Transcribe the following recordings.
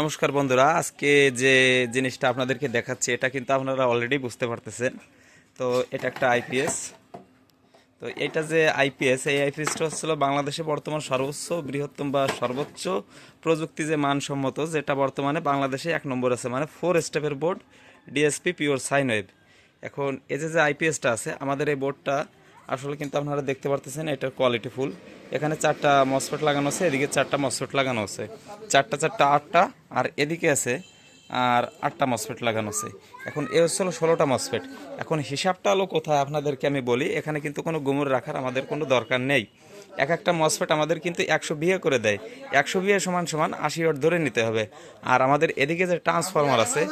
নমস্কার বন্ধুরা, আজকে যে জিনিসটা আপনাদেরকে দেখাচ্ছি, এটা কিন্তু আপনারা অলরেডি বুঝতে পারতেছেন। তো এটা একটা আইপিএস তো এটা যে আইপিএস এই আইপিএসটা হচ্ছিল বাংলাদেশে বর্তমান সর্বোচ্চ, বৃহত্তম বা সর্বোচ্চ প্রযুক্তি যে মানসম্মত, যেটা বর্তমানে বাংলাদেশে এক নম্বর আছে মানে four স্টেপের board DSP pure sine wave এখন এই যে যে আইপিএসটা আছে, আমাদের এই বোর্ডটা আসলে কিন্তু আপনারা দেখতে পারতেছেন এটার কোয়ালিটি ফুল এখানে চারটা মসফেট লাগানো আছে, এদিকে চারটা মসফেট লাগানো আছে। চারটা চারটা, আটটা, আর এদিকে আছে, আর আটটা মসফেট লাগানো আছে। এখন এ হচ্ছিল ষোলোটা মসফেট এখন হিসাবটা হলো কোথায় আপনাদেরকে আমি বলি, এখানে কিন্তু কোনো গুমর রাখার আমাদের কোনো দরকার নেই। এক একটা মসফেট আমাদের কিন্তু একশো বিয়ে করে দেয়। একশো বিয়ে সমান সমান আশি ওয়াট ধরে নিতে হবে। আর আমাদের এদিকে যে ট্রান্সফরমার আছে,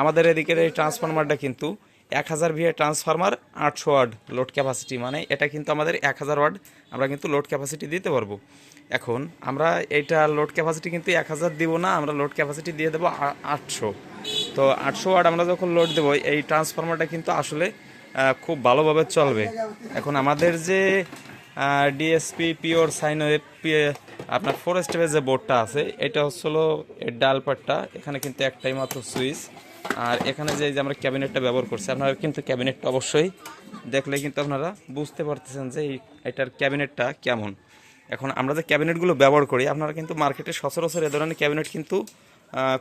আমাদের এদিকের এই ট্রান্সফরমারটা কিন্তু এক হাজার ভিএ ট্রান্সফরমার, আটশো ওয়াট লোড ক্যাপাসিটি। মানে এটা কিন্তু আমাদের এক হাজার ওয়াট, আমরা কিন্তু লোড ক্যাপাসিটি দিতে পারব। এখন আমরা এইটা লোড ক্যাপাসিটি কিন্তু এক হাজার দিব না, আমরা লোড ক্যাপাসিটি দিয়ে দেবো আটশো। তো আটশো ওয়াট আমরা যখন লোড দেবো, এই ট্রান্সফরমারটা কিন্তু আসলে খুব ভালোভাবে চলবে। এখন আমাদের যে ডিএসপি পিওর সাইন আপনার ফোর স্টেপের যে বোর্ডটা আছে, এটা হচ্ছিল এর ডালপাটটা। এখানে কিন্তু একটাই মাত্র সুইচ। আর এখানে যে আমরা ক্যাবিনেটটা ব্যবহার করছি, আপনারা কিন্তু ক্যাবিনেটটা অবশ্যই দেখলে কিন্তু আপনারা বুঝতে পারতেছেন যে এটার ক্যাবিনেটটা কেমন। এখন আমরা যে ক্যাবিনেটগুলো ব্যবহার করি, আপনারা কিন্তু মার্কেটে সচরাচর এ ধরনের ক্যাবিনেট কিন্তু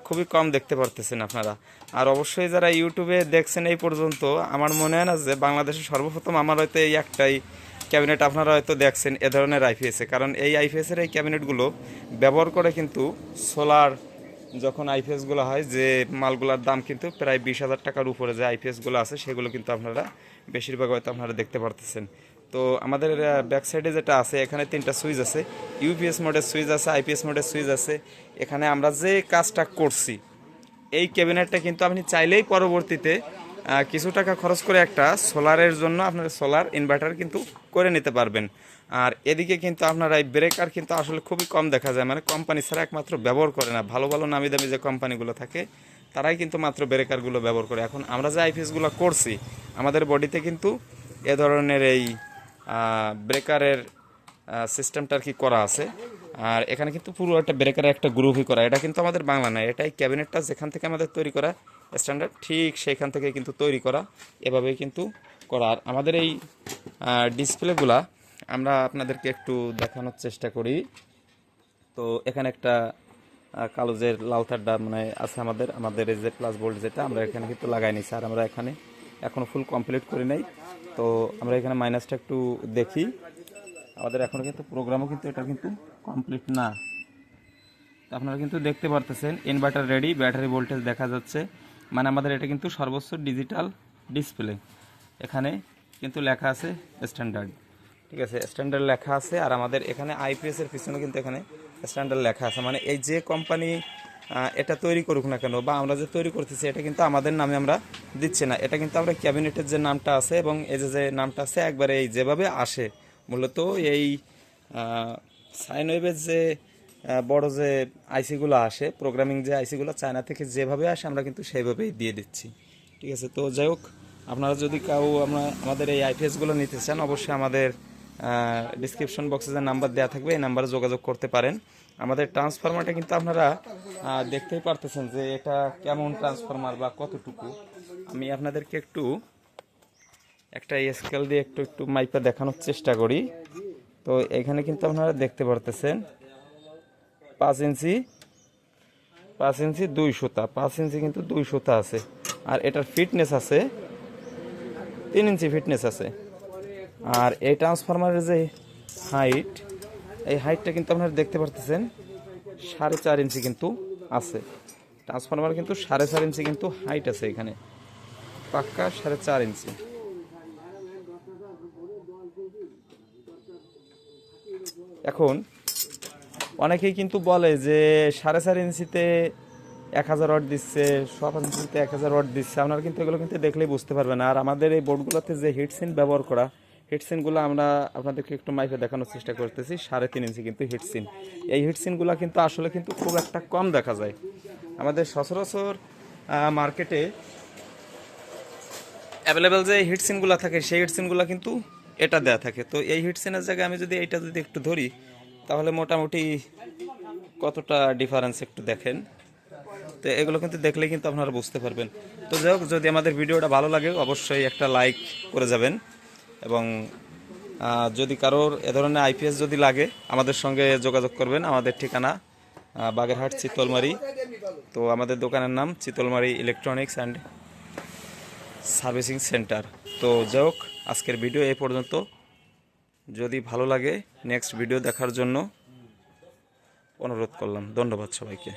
খুবই কম দেখতে পারতেছেন আপনারা। আর অবশ্যই যারা ইউটিউবে দেখছেন এই পর্যন্ত, আমার মনে হয় না যে বাংলাদেশে সর্বপ্রথম আমার হয়তো এই একটাই ক্যাবিনেট আপনারা হয়তো দেখছেন এ ধরনের আইপিএসে কারণ এই আইপিএসের এই ক্যাবিনেটগুলো ব্যবহার করে কিন্তু সোলার যখন আইপিএসগুলো হয়, যে মালগুলোর দাম কিন্তু প্রায় বিশ হাজার টাকার উপরে যে আইপিএসগুলো আছে, সেগুলো কিন্তু আপনারা বেশিরভাগ হয়তো আপনারা দেখতে পারতেছেন। তো আমাদের ব্যাক সাইডে যেটা আছে, এখানে তিনটা সুইচ আছে। ইউপিএস মোডের সুইচ আছে আইপিএস মোডের সুইচ আছে। এখানে আমরা যে কাজটা করছি, এই ক্যাবিনেটটা কিন্তু আপনি চাইলেই পরবর্তীতে কিছু টাকা খরচ করে একটা সোলারের জন্য আপনার সোলার ইনভার্টার কিন্তু করে নিতে পারবেন। আর এদিকে কিন্তু আপনার এই ব্রেকার কিন্তু আসলে খুবই কম দেখা যায়। মানে কোম্পানি ছাড়া একমাত্র ব্যবহার করে না। ভালো ভালো নামি দামি যে কোম্পানিগুলো থাকে, তারাই কিন্তু মাত্র ব্রেকারগুলো ব্যবহার করে। এখন আমরা যে আইপিএসগুলো করছি, আমাদের বডিতে কিন্তু এ ধরনের এই ব্রেকারের সিস্টেমটা আর কি করা আছে। আর এখানে কিন্তু পুরো একটা ব্রেকারের একটা গ্রুপই করা। এটা কিন্তু আমাদের বাংলা নয়, এটাই ক্যাবিনেটটা যেখান থেকে আমাদের তৈরি করা স্ট্যান্ডার্ড ঠিক সেইখান থেকে কিন্তু তৈরি করা, এভাবেই কিন্তু করা। আর আমাদের এই ডিসপ্লেগুলা আমরা আপনাদেরকে একটু দেখানোর চেষ্টা করি। তো এখানে একটা কালো যে লাল তারটা মানে আছে আমাদের আমাদের এই যে প্লাস বোল্ট যেটা, আমরা এখানে কিন্তু লাগাই নিছি আর আমরা এখানে এখনও ফুল কমপ্লিট করি নাই। তো আমরা এখানে মাইনাসটা একটু দেখি। আমাদের এখনও কিন্তু প্রোগ্রামও কিন্তু এটা কিন্তু কমপ্লিট না। আপনারা কিন্তু দেখতে পারতেছেন ইনভার্টার রেডি ব্যাটারি ভোল্টেজ দেখা যাচ্ছে। মানে আমাদের এটা কিন্তু সর্বোচ্চ ডিজিটাল ডিসপ্লে এখানে কিন্তু লেখা আছে স্ট্যান্ডার্ড ঠিক আছে স্ট্যান্ডার্ড লেখা আছে, আর আমাদের এখানে আইপিএস এর পিছনে কিন্তু এখানে স্ট্যান্ডার্ড লেখা আছে। মানে এই যে কোম্পানি এটা তৈরি করুক না কেন, বা আমরা যে তৈরি করতেছি, এটা কিন্তু আমাদের নামে আমরা দিচ্ছি না। এটা কিন্তু আমরা ক্যাবিনেটের যে নামটা আছে, এবং এই যে যে নামটা আছে, একবারে এই যেভাবে আসে মূলত এই সাইন ওয়েভের যে বড় যে আইসিগুলো আসে প্রোগ্রামিং যে আইসিগুলো চায়না থেকে যেভাবে আসে, আমরা কিন্তু সেইভাবেই দিয়ে দিচ্ছি। ঠিক আছে? তো যাই হোক, আপনারা যদি কেউ, আমরা, আমাদের এই আইপিএসগুলো নিতে চান, অবশ্যই আমাদের ডিসক্রিপশন বক্সে যে নাম্বার দেওয়া থাকবে, এই নাম্বারে যোগাযোগ করতে পারেন। আমাদের ট্রান্সফরমারটা কিন্তু আপনারা দেখতেই পারতেছেন যে এটা কেমন ট্রান্সফরমার বা কতটুকু। আমি আপনাদেরকে একটু একটা স্কেল দিয়ে একটু একটু মাইপা দেখানোর চেষ্টা করি। তো এখানে কিন্তু আপনারা দেখতে পারতেছেন, পাঁচ ইঞ্চি পাঁচ ইঞ্চি দুই সুতা, পাঁচ ইঞ্চি কিন্তু দুই সুতা আছে। আর এটার ফিটনেস আছে, তিন ইঞ্চি ফিটনেস আছে। আর এই ট্রান্সফরমারের যে হাইট এই হাইটটা কিন্তু আপনারা দেখতে পারতেছেন, সাড়ে চার ইঞ্চি কিন্তু আছে। ট্রান্সফরমার কিন্তু সাড়ে চার ইঞ্চি কিন্তু হাইট আছে এখানে। পাক্কা সাড়ে চার ইঞ্চি। এখন অনেকেই কিন্তু বলে যে সাড়ে চার ইঞ্চিতে এক হাজার ওয়াট দিচ্ছে, সব ইঞ্চিতে এক হাজার ওয়াট দিচ্ছে। আপনারা কিন্তু এগুলো কিন্তু দেখলেই বুঝতে পারবেন। আর আমাদের এই বোর্ডগুলোতে যে হিটসিন ব্যবহার করা হিটসিনগুলো আমরা আপনাদেরকে একটু মাইফে দেখানোর চেষ্টা করতেছি, সাড়ে তিন ইঞ্চি কিন্তু হিটসিন এই হিটসিনগুলো কিন্তু আসলে কিন্তু খুব একটা কম দেখা যায়। আমাদের সচরাচর মার্কেটে অ্যাভেলেবেল যে হিটসিনগুলো থাকে, সেই হিটসিনগুলো কিন্তু এটা দেয়া থাকে। তো এই হিটসিনের জায়গায় আমি যদি এইটা যদি একটু ধরি, তাহলে মোটামুটি কতটা ডিফারেন্স একটু দেখেন। তো এগুলো কিন্তু দেখলে কিন্তু আপনারা বুঝতে পারবেন। তো যাই হোক, যদি আমাদের ভিডিওটা ভালো লাগে, অবশ্যই একটা লাইক করে যাবেন। এবং যদি কারোর এ ধরনের আইপিএস যদি লাগে, আমাদের সঙ্গে যোগাযোগ করবেন। আমাদের ঠিকানা বাগেরহাট, চিতলমারি। তো আমাদের দোকানের নাম Chitalmari electronics and servicing centre তো যাই হোক, আজকের ভিডিও এ পর্যন্ত। যদি ভালো লাগে নেক্সট ভিডিও দেখার জন্য অনুরোধ করলাম। ধন্যবাদ সবাইকে।